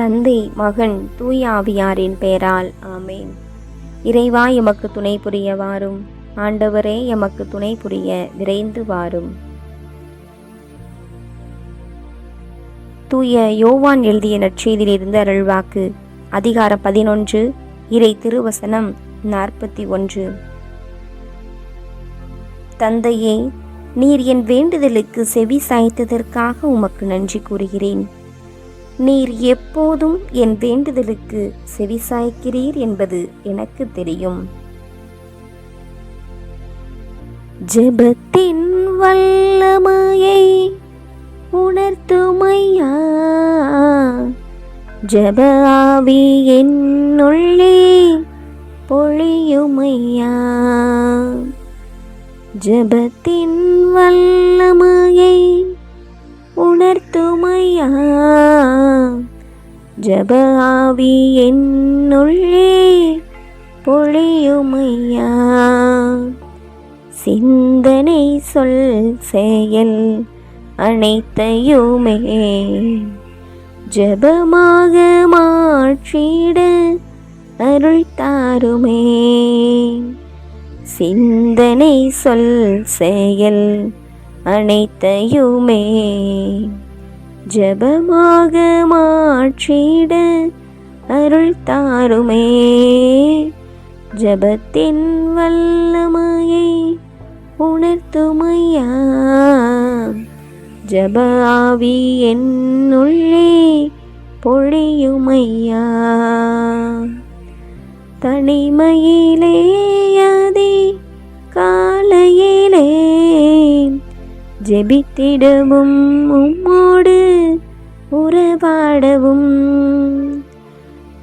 தந்தை மகன் தூய ஆவியாரின் பெயரால் ஆமேன். இறைவா எமக்கு துணை புரிய வாரும். ஆண்டவரே எமக்கு துணை புரிய விரைந்து வாரும். தூய யோவான் எழுதிய நற்செய்தியிலிருந்து அருள்வாக்கு. அதிகாரம் பதினொன்று இறை திருவசனம் நாற்பத்தி ஒன்று. தந்தையே நீர் என் வேண்டுதலுக்கு செவி சாய்த்ததற்காக உமக்கு நன்றி கூறுகிறேன். நீர் எப்போதும் என் வேண்டுதலுக்கு செவிசாய்க்கிறீர் என்பது எனக்கு தெரியும். ஜெபத்தின் வல்லமையை உணர்த்துமையா? ஜப ஆவி என்னுள்ளே பொழியுமையா? ஜெபத்தின் வல்லமை ஜப ஆவி என்னுள்ளே பொழியுமையா? சிந்தனை சொல் செயல் அனைத்தையுமே ஜபமாக மாற்றிட அருள் தாருமே. சிந்தனை சொல் செயல் அனைத்தையுமே ஜபமாக மாற்றிட அருள் தாருமே. ஜபத்தின் வல்லமையை உணர்த்துமையா? ஜப ஆவி என்னுள்ளே பொழியுமையா? தனிமையிலே அதே காலையிலே ஜெபித்திடவும் உம்மோடு உறவாடவும்.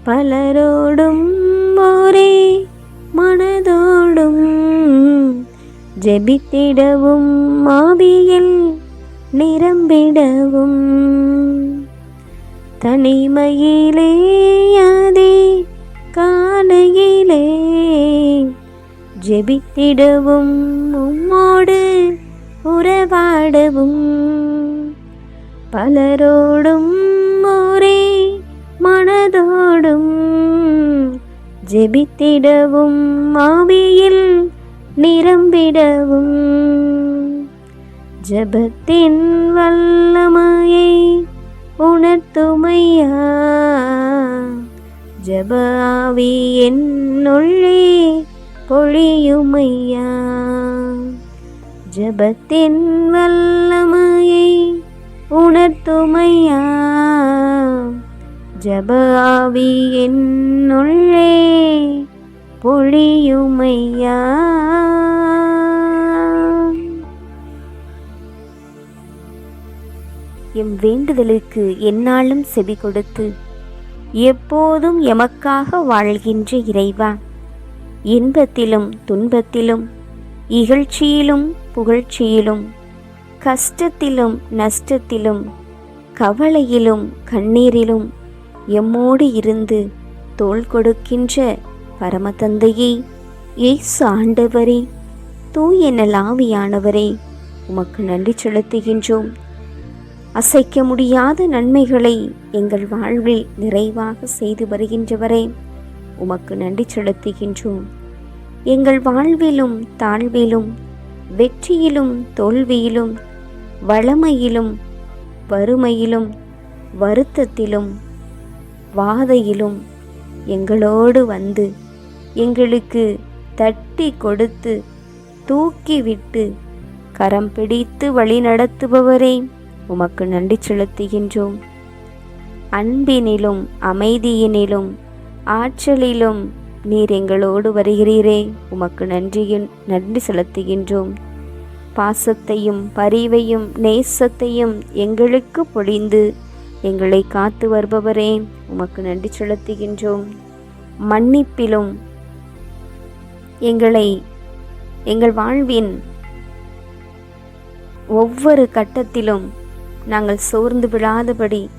பலரோடும் ஒரே மனதோடும் ஜெபித்திடவும் ஆவியில் நிரம்பிடவும். தனிமையிலே அதே காலையிலே ஜெபித்திடவும் உம்மோடு உறவாடவும். பலரோடும் ஒரே மனதோடும் ஜெபித்திடவும் ஆவியில் நிரம்பிடவும். ஜபத்தின் வல்லமையை உணர்த்துமையா? ஜப ஆவி என்னுள்ளே பொழியுமையா? ஜபத்தின் வல்லமையை உணர்த்துமையா? ஜபாவி என்னுள்ளே பொழியுமையா? எம் வேண்டுதலுக்கு என்னாலும் செவி கொடுத்து எப்போதும் எமக்காக வாழ்கின்ற இறைவா இன்பத்திலும் துன்பத்திலும் இகழ்ச்சியிலும் புகழ்ச்சியிலும் கஷ்டத்திலும் நஷ்டத்திலும் கவலையிலும் கண்ணீரிலும் எம்மோடு இருந்து தோள் கொடுக்கின்ற பரமதந்தையே இயேசு ஆண்டவரே தூய நலாவியானவரே உமக்கு நன்றி செலுத்துகின்றோம். அசைக்க முடியாத நன்மைகளை எங்கள் வாழ்வில் நிறைவாக செய்து வருகின்றவரே உமக்கு நன்றி செலுத்துகின்றோம். எங்கள் வாழ்விலும் தாழ்விலும் வெற்றியிலும் தோல்வியிலும் வளமையிலும் வறுமையிலும் வருத்தத்திலும் வாதையிலும் எங்களோடு வந்து எங்களுக்கு தட்டி கொடுத்து தூக்கிவிட்டு கரம் பிடித்து வழி நடத்துபவரே உமக்கு நன்றி செலுத்துகின்றோம். அன்பினிலும் அமைதியினிலும் ஆற்றலிலும் நீர் எங்களோடு வருகிறீரே. உமக்கு நன்றியின் நன்றி செலுத்துகின்றோம். பாசத்தையும் பரிவையும் நேசத்தையும் எங்களுக்கு பொழிந்து எங்களை காத்து வருபவரே உமக்கு நன்றி செலுத்துகின்றோம். மன்னிப்பிலும் எங்களை எங்கள் வாழ்வின் ஒவ்வொரு கட்டத்திலும் நாங்கள் சோர்ந்து விழாதபடி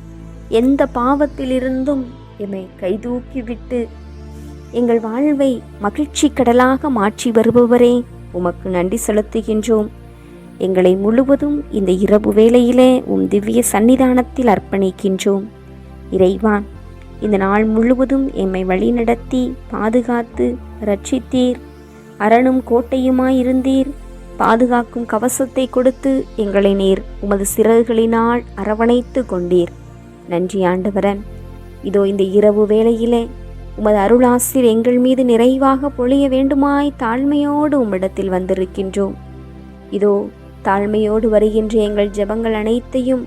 எந்த பாவத்திலிருந்தும் எம்மை கைதூக்கிவிட்டு எங்கள் வாழ்வை மகிழ்ச்சி கடலாக மாற்றி வருபவரே உமக்கு நன்றி செலுத்துகின்றோம். எங்களை முழுவதும் இந்த இரவு வேளையிலே உம் திவ்ய சன்னிதானத்தில் அர்ப்பணிக்கின்றோம். இறைவா இந்த நாள் முழுவதும் எம்மை வழிநடத்தி பாதுகாத்து ரட்சித்தீர் அரணும் கோட்டையுமாயிருந்தீர். பாதுகாக்கும் கவசத்தை கொடுத்து எங்களை நீர் உமது சிறகுகளினால் அரவணைத்து கொண்டீர். நன்றி ஆண்டவரன் இதோ இந்த இரவு வேளையிலே உமது அருளாசிர் எங்கள் மீது நிறைவாக பொழிய வேண்டுமாய் தாழ்மையோடு உம்மிடத்தில் வந்திருக்கின்றோம். இதோ தாழ்மையோடு வருகின்ற எங்கள் ஜெபங்கள் அனைத்தையும்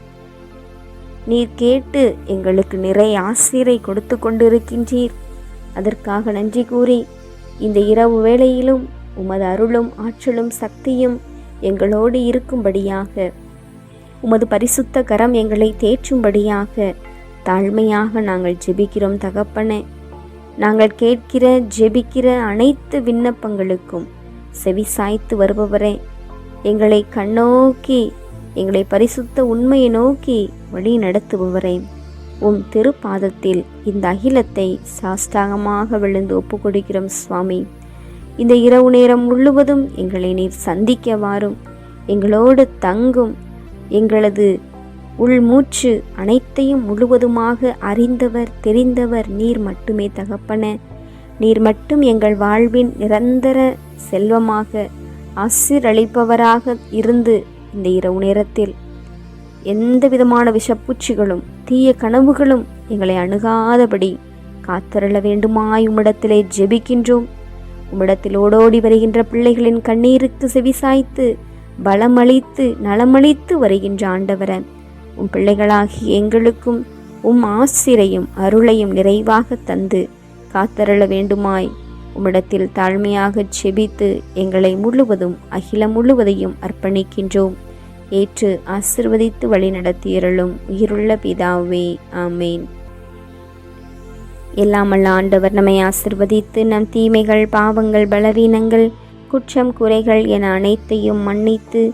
நீர் கேட்டு எங்களுக்கு நிறைய ஆசிரை கொடுத்து கொண்டிருக்கின்றீர். அதற்காக நன்றி கூறி இந்த இரவு வேளையிலும் உமது அருளும் ஆற்றலும் சக்தியும் எங்களோடு இருக்கும்படியாக உமது பரிசுத்த கரம் எங்களை தேற்றும்படியாக தாழ்மையாக நாங்கள் ஜெபிக்கிறோம் தகப்பனே. நாங்கள் கேட்கிற ஜெபிக்கிற அனைத்து விண்ணப்பங்களுக்கும் செவி சாய்த்து வருபவரே எங்களை கண்ணோக்கி எங்களை பரிசுத்த உண்மையை நோக்கி வழி நடத்துபவரே உம் திருப்பாதத்தில் இந்த அகிலத்தை சாஷ்டாகமாக விழுந்து ஒப்புக்கொடுக்கிறோம் சுவாமி. இந்த இரவு நேரம் முழுவதும் எங்களை நீர் சந்திக்கவாறும் எங்களோடு தங்கும் எங்களது உள்மூச்சு அனைத்தையும் முழுவதுமாக அறிந்தவர் தெரிந்தவர் நீர் மட்டுமே தகப்பன. நீர் மட்டும் எங்கள் வாழ்வின் நிரந்தர செல்வமாக ஆசிரளிப்பவராக இருந்து இந்த இரவு நேரத்தில். எந்த விதமான விஷப்பூச்சிகளும் தீய கனவுகளும் எங்களை அணுகாதபடி காத்தருள வேண்டுமாய் உம்மிடத்திலே ஜெபிக்கின்றோம். உம்மிடத்தில் ஓடோடி வருகின்ற பிள்ளைகளின் கண்ணீருக்கு செவிசாய்த்து பலமளித்து நலமளித்து வருகின்ற ஆண்டவரன் உம் பிள்ளைகளாகி எங்களுக்கும் உம் ஆசிரையும் அருளையும் நிறைவாக தந்து காத்தருள வேண்டுமாய். உம்மிடத்தில் தாழ்மையாகச் செபித்து எங்களை முழுவதும் அகிலம் முழுவதையும் அர்ப்பணிக்கின்றோம். ஏற்று ஆசிர்வதித்து வழிநடத்தியருளும் உயிருள்ள பிதாவே ஆமேன். எல்லாமல்ல ஆண்டவர் நம்மை ஆசிர்வதித்து நம் தீமைகள் பாவங்கள் பலவீனங்கள் குற்றம் குறைகள் என அனைத்தையும் மன்னித்து